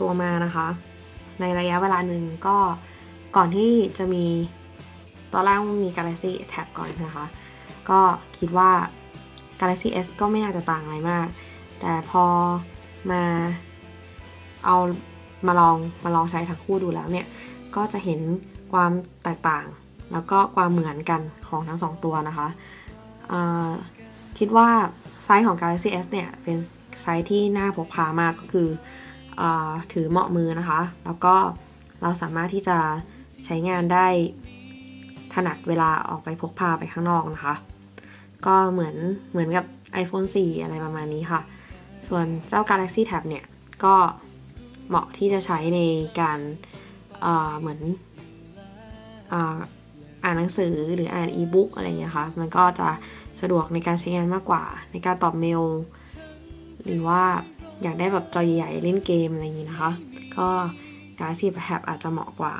ตัวมานะคะ ในระยะเวลาหนึ่งก็ก่อนที่จะมีตอนแรกมี Galaxy Tab ก่อนนะคะ ก็คิดว่า Galaxy S ก็ไม่น่าจะต่างอะไรมาก แต่พอมาเอามาลองมาลองใช้ทั้งคู่ดูแล้วเนี่ย ก็จะเห็นความแตกต่าง แล้วก็ความเหมือนกันของทั้งสองตัวนะคะคิดว่าไซส์ของ Galaxy S เนี่ย เป็นไซส์ที่น่าพกพามากก็คือ ถือเหมาะมือนะคะ แล้วก็เราสามารถที่จะใช้งานได้ถนัดเวลาออกไปพกพาไปข้างนอกนะคะ ก็เหมือนเหมือนกับ iPhone 4 อะไรประมาณนี้ค่ะ ส่วนเจ้า Galaxy Tab เนี่ยก็เหมาะที่จะใช้ในการเอ่อเหมือนอ่าอ่านหนังสือหรืออ่านอีบุ๊กอะไรอย่างเงี้ยค่ะ มันก็จะสะดวกในการใช้งานมากกว่า ในการตอบเมล หรือว่า อยากได้แบบจอใหญ่ๆเล่นเกมอะไรอย่างงี้นะคะ ก็ Galaxy Tab อาจจะเหมาะกว่า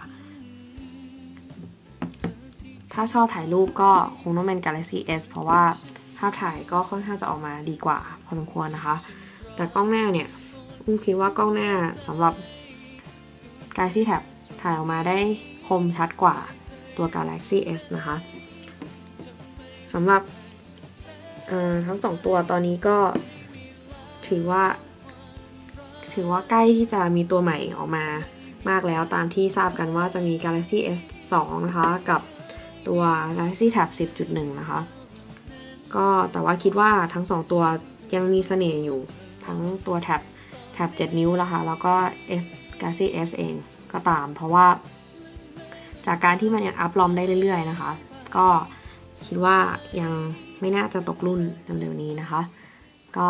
ถ้าชอบถ่ายรูปก็คงต้องเป็น Galaxy S เพราะว่าภาพถ่ายก็ค่อนข้างจะออกมาดีกว่า พอสมควรนะคะ แต่กล้องหน้าเนี่ยอุ้มคิดว่ากล้องหน้าสำหรับ Galaxy Tab ถ่ายออกมาได้คมชัดกว่าตัว Galaxy S นะคะสำหรับทั้งสองตัวตอนนี้ก็ถือว่า ถือว่าใกล้ที่จะมีตัวใหม่ออกมามากแล้วตามที่ทราบกันว่าจะมี Galaxy S 2 นะคะ กับตัว Galaxy Tab 10.1 นะคะ ก็แต่ว่าคิดว่าทั้ง 2 ตัวยังมีเสน่ห์อยู่ทั้งตัว Tab Tab 7นิ้วนะคะ แล้วก็ S Galaxy S เองก็ตาม เพราะว่า จากการที่มันยังอัพลอมได้เรื่อย ๆ นะคะ ก็คิดว่ายังไม่น่าจะตกรุ่นเร็วๆนี้นะคะ ก็